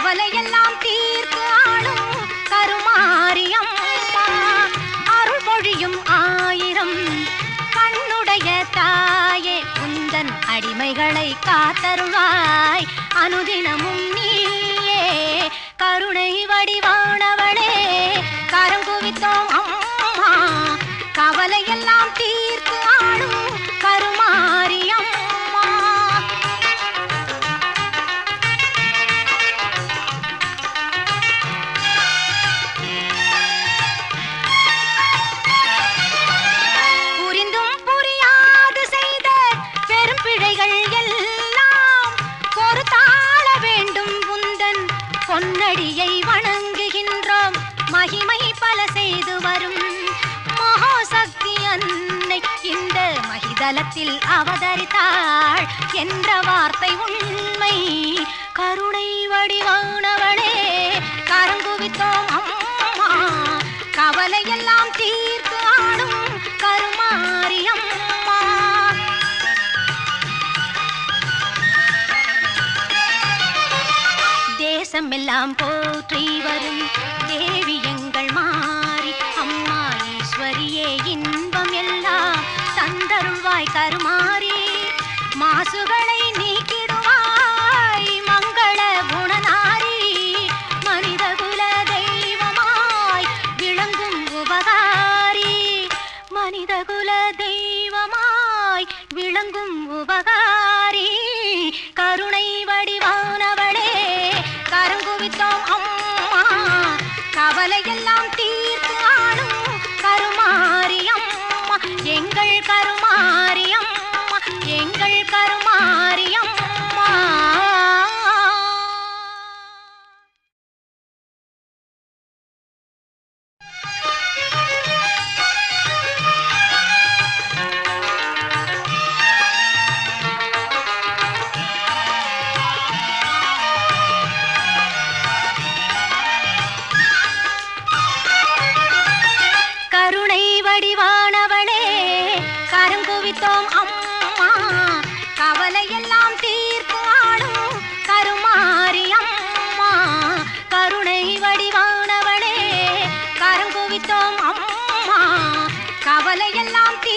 கரங்குவித்தோம் அம்மா கவலையெல்லாம் தீர்த்து ஆளும் கருமாரியம் அருள் பொழியும் ஆயிரம். கண்ணுடைய தாயே உந்தன் அடிமைகளை காத்தருள்வாய். அனுதினமும் பொன்னடியை வணங்குகின்றோம். மகிமை பல செய்து வரும். மகாசக்தி அன்னை இந்த மகிதலத்தில் அவதரித்தாள். என்ற வார்த்தை உண்மை. கருணை வடிவானவளே. எல்லாம் போற்றி கவலையெல்லாம் தீர்த்து கருணை வடிவானவளே. கரம் குவித்தோம் அம்மா கவலையெல்லாம் தீர்த்து ஆளும் கருமாறி அம்மா. கருணை வடிவானவளே கரம் குவித்தோம் அம்மா கவலையெல்லாம் தீர்த்து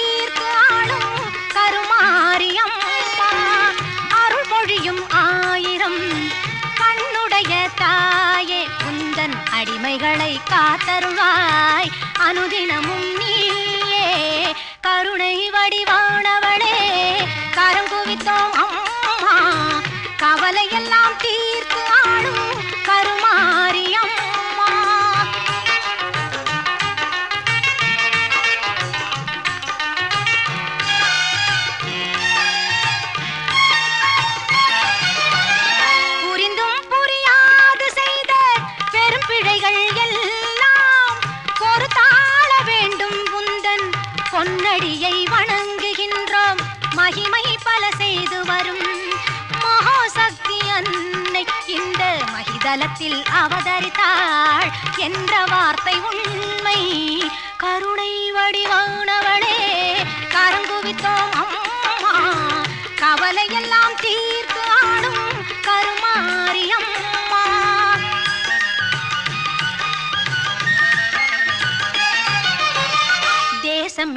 காத்தருவாய். அனுதினமும் நீ பொன்னடியை வணங்குகின்றோம். மகிமை பல செய்து வரும். மகாசக்தி அன்னை இந்த மகிதலத்தில் அவதரித்தாள். என்ற வார்த்தை உண்மை. கருணை வடிவானவளே கரங்குவித்தோம்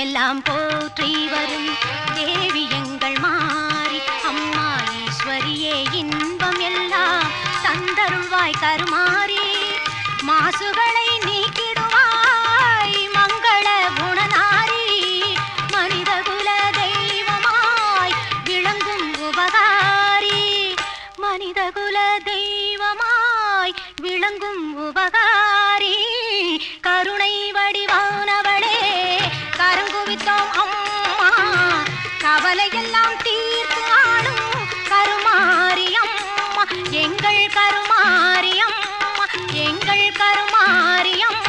எல்லாம் போற்றி வரும். தேவ எல்லாம் தீர்த்து ஆடும் கருமாரியம்மா. எங்கள் கருமாரியம்மா. எங்கள் கருமாரியம்மா.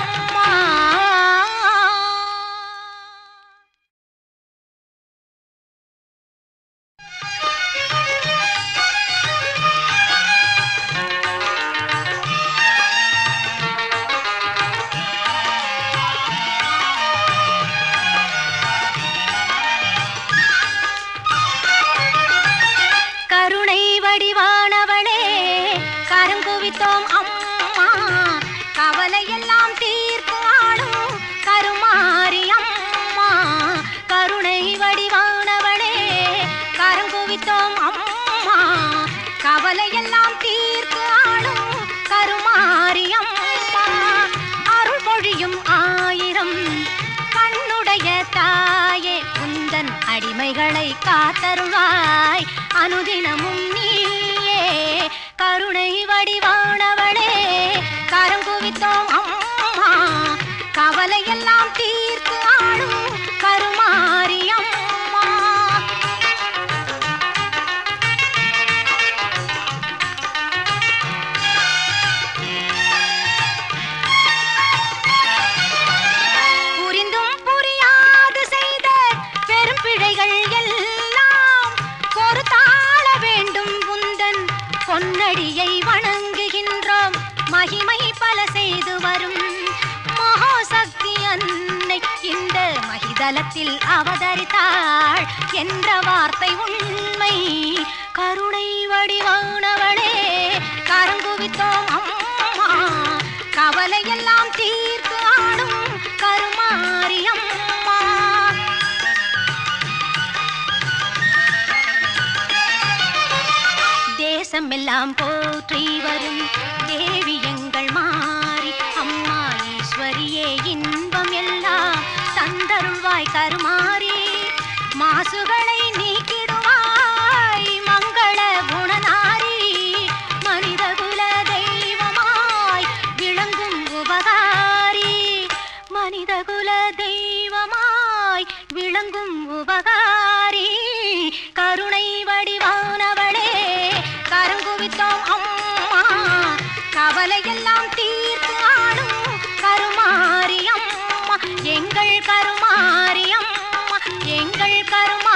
பொன்னடியை வணங்குகின்றோம். மகிமை பல செய்து வரும். மகாசக்தி அன்னை இந்த மகிதலத்தில் அவதரித்தாள். என்ற வார்த்தை உண்மை. கருணை வடிவானவளே கரங்குவித்தோம் தேசம் எல்லாம் போற்றி வரும். தேவி எங்கள் மாறி அம்மா ஈஸ்வரியே இன்பம் எல்லாம் தந்தருள்வாய் கருமாறி. மாசுகளை நீக்கிடுவாய் மங்கள குணநாரி. மனித குல தெய்வமாய் விளங்கும் உபகாரி. மனித குல தெய்வமாய் விளங்கும் உபகாரி. கருமாரியம் எங்கள் கருமா